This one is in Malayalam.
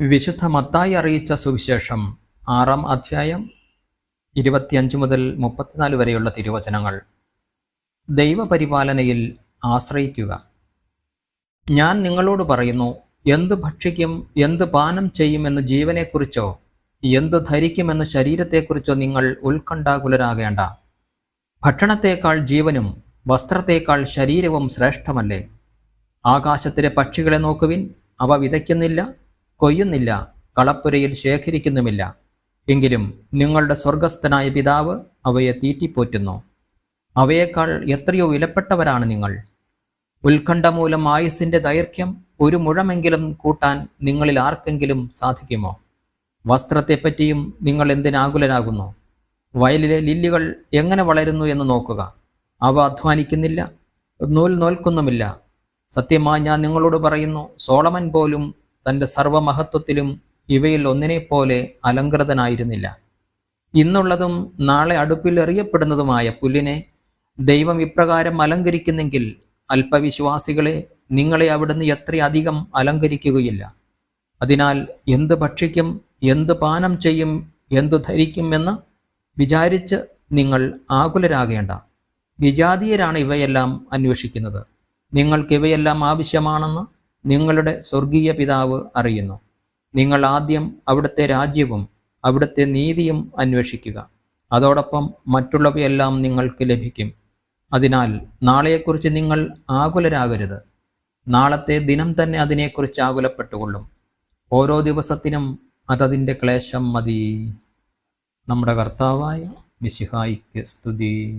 വിശുദ്ധ മത്തായി അറിയിച്ച സുവിശേഷം ആറാം അധ്യായം ഇരുപത്തിയഞ്ച് മുതൽ മുപ്പത്തിനാല് വരെയുള്ള തിരുവചനങ്ങൾ. ദൈവപരിപാലനയിൽ ആശ്രയിക്കുക. ഞാൻ നിങ്ങളോട് പറയുന്നു എന്ത് ഭക്ഷിക്കും എന്ത് പാനം ചെയ്യുമെന്ന് ജീവനെക്കുറിച്ചോ എന്ത് ധരിക്കുമെന്ന് ശരീരത്തെക്കുറിച്ചോ നിങ്ങൾ ഉത്കണ്ഠാകുലരാകേണ്ട. ഭക്ഷണത്തേക്കാൾ ജീവനും വസ്ത്രത്തേക്കാൾ ശരീരവും ശ്രേഷ്ഠമല്ലേ? ആകാശത്തിലെ പക്ഷികളെ നോക്കുവിൻ അവ വിതയ്ക്കുന്നില്ല കൊയ്യുന്നില്ല കളപ്പുരയിൽ ശേഖരിക്കുന്നുമില്ല. എങ്കിലും നിങ്ങളുടെ സ്വർഗസ്ഥനായ പിതാവ് അവയെ തീറ്റിപ്പോറ്റുന്നു. അവയേക്കാൾ എത്രയോ വിലപ്പെട്ടവരാണ് നിങ്ങൾ. ഉത്കണ്ഠ മൂലം ആയുസിന്റെ ദൈർഘ്യം ഒരു മുഴമെങ്കിലും കൂട്ടാൻ നിങ്ങളിൽ ആർക്കെങ്കിലും സാധിക്കുമോ? വസ്ത്രത്തെപ്പറ്റിയും നിങ്ങൾ എന്തിനാകുലരാകുന്നു? വയലിലെ ലില്ലികൾ എങ്ങനെ വളരുന്നു എന്ന് നോക്കുക. അവ അധ്വാനിക്കുന്നില്ല നൂൽ നോൽക്കുന്നുമില്ല. സത്യമായി ഞാൻ നിങ്ങളോട് പറയുന്നു സോളമൻ പോലും തന്റെ സർവമഹത്വത്തിലും ഇവയിൽ ഒന്നിനെപ്പോലെ അലങ്കൃതനായിരുന്നില്ല. ഇന്നുള്ളതും നാളെ അടുപ്പിൽ എറിയപ്പെടുന്നതുമായ പുല്ലിനെ ദൈവം ഇപ്രകാരം അലങ്കരിക്കുന്നെങ്കിൽ അല്പവിശ്വാസികളെ നിങ്ങളെ അവിടുന്ന് എത്രയധികം അലങ്കരിക്കുകയില്ല. അതിനാൽ എന്ത് ഭക്ഷിക്കും എന്ത് പാനം ചെയ്യും എന്ത് ധരിക്കും എന്ന് വിചാരിച്ച് നിങ്ങൾ ആകുലരാകേണ്ട. വിജാതീയരാണ് ഇവയെല്ലാം അന്വേഷിക്കുന്നത്. നിങ്ങൾക്ക് ഇവയെല്ലാം ആവശ്യമാണെന്ന് നിങ്ങളുടെ സ്വർഗീയ പിതാവ് അറിയുന്നു. നിങ്ങൾ ആദ്യം അവിടുത്തെ രാജ്യവും അവിടുത്തെ നീതിയും അന്വേഷിക്കുക. അതോടൊപ്പം മറ്റുള്ളവയെല്ലാം നിങ്ങൾക്ക് ലഭിക്കും. അതിനാൽ നാളെയെക്കുറിച്ച് നിങ്ങൾ ആകുലരാകരുത്. നാളത്തെ ദിനം തന്നെ അതിനെക്കുറിച്ച് ആകുലപ്പെട്ടുകൊള്ളും. ഓരോ ദിവസത്തിനും അതതിന്റെ ക്ലേശം മതി. നമ്മുടെ കർത്താവായ മിശിഹായിക്ക് സ്തുതി.